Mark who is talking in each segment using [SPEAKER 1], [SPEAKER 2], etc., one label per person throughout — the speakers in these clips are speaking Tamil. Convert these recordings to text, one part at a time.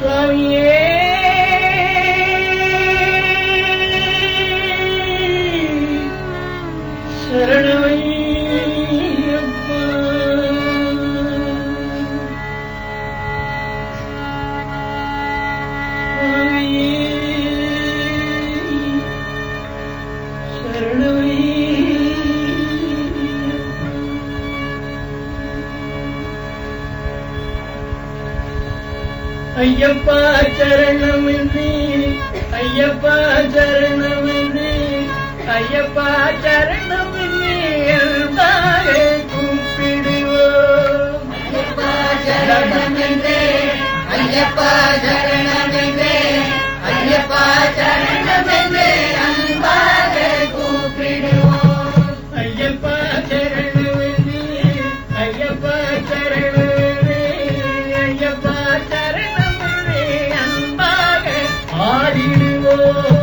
[SPEAKER 1] Love. ஐயப்பா சரணமின்றி ஐயப்பா சரணமின்றி ஐயப்பா சரணமின்றி அன்பாலே
[SPEAKER 2] ஐயப்பா சரணமின்றி ஐயப்பா Thank
[SPEAKER 1] you.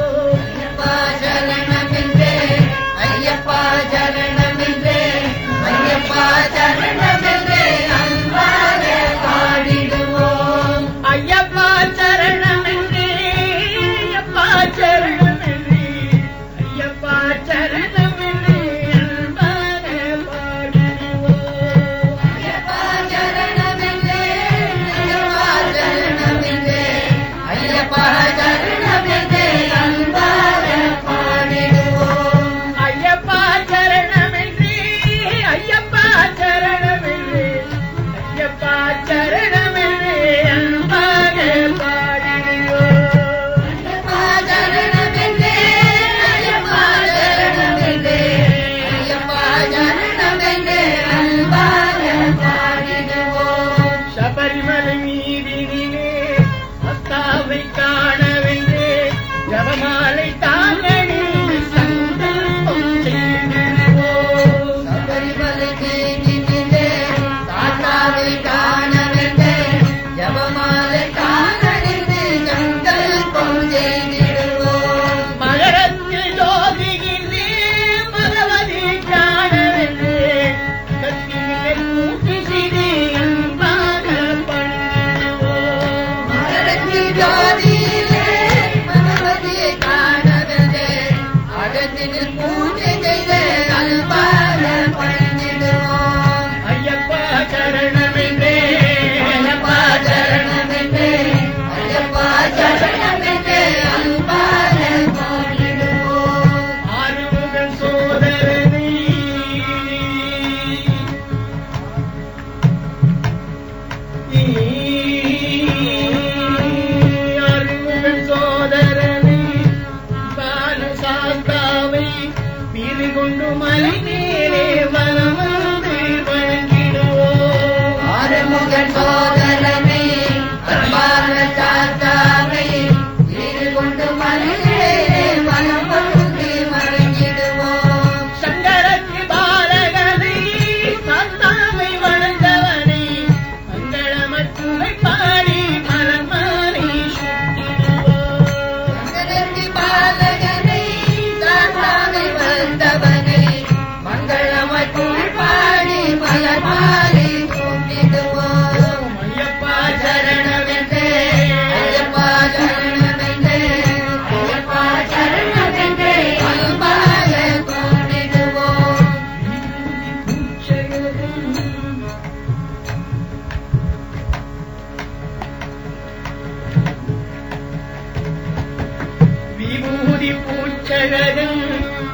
[SPEAKER 1] ஆனழகன்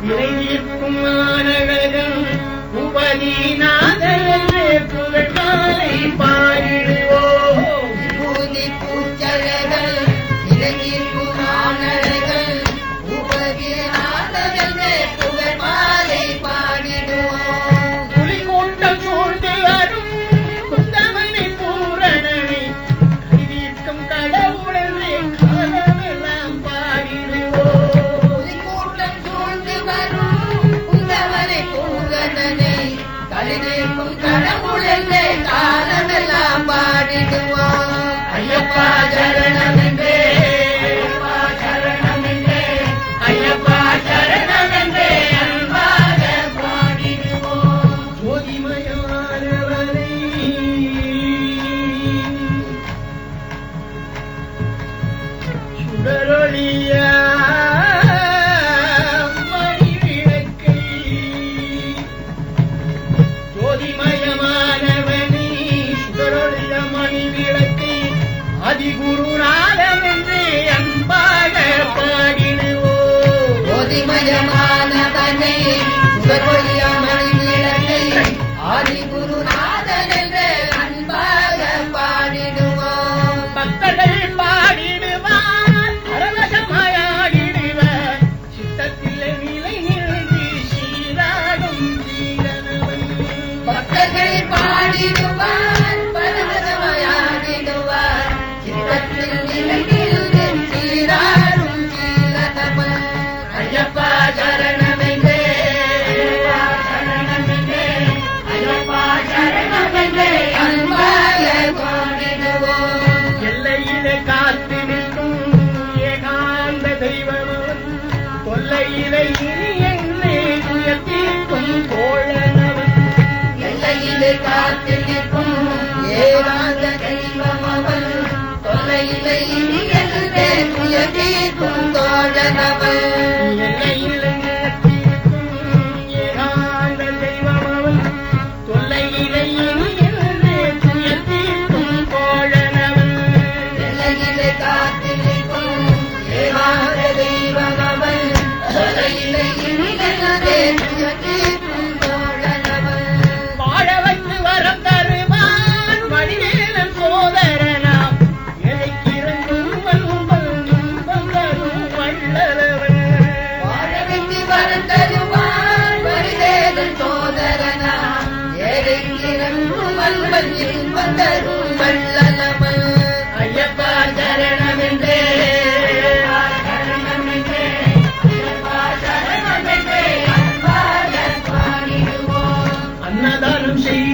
[SPEAKER 1] இறைநீர்க்கும் ஆனழகன் உபதிநாதன் புகழ் பாலை பாடிடு. च தொல்லையிலே இனி என்னை உயர்த்திக்கும் தோழனவன்
[SPEAKER 2] எல்லையிலே காத்திருக்கும் ஏரான நம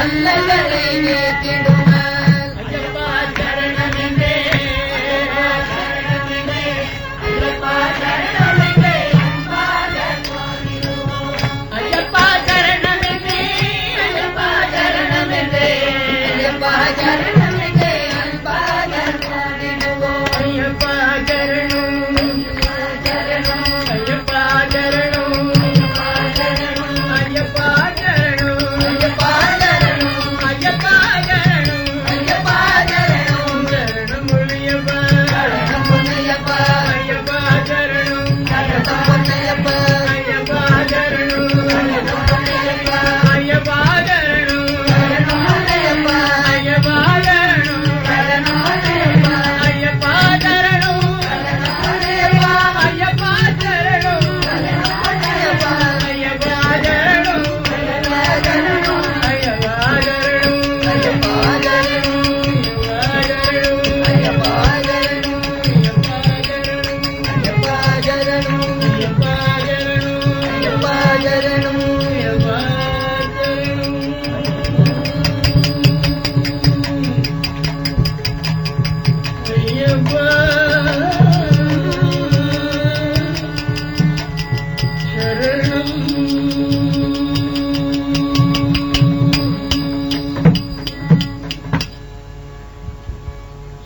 [SPEAKER 2] அல்லல்களை நேர்த்திடும்.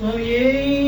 [SPEAKER 2] 所以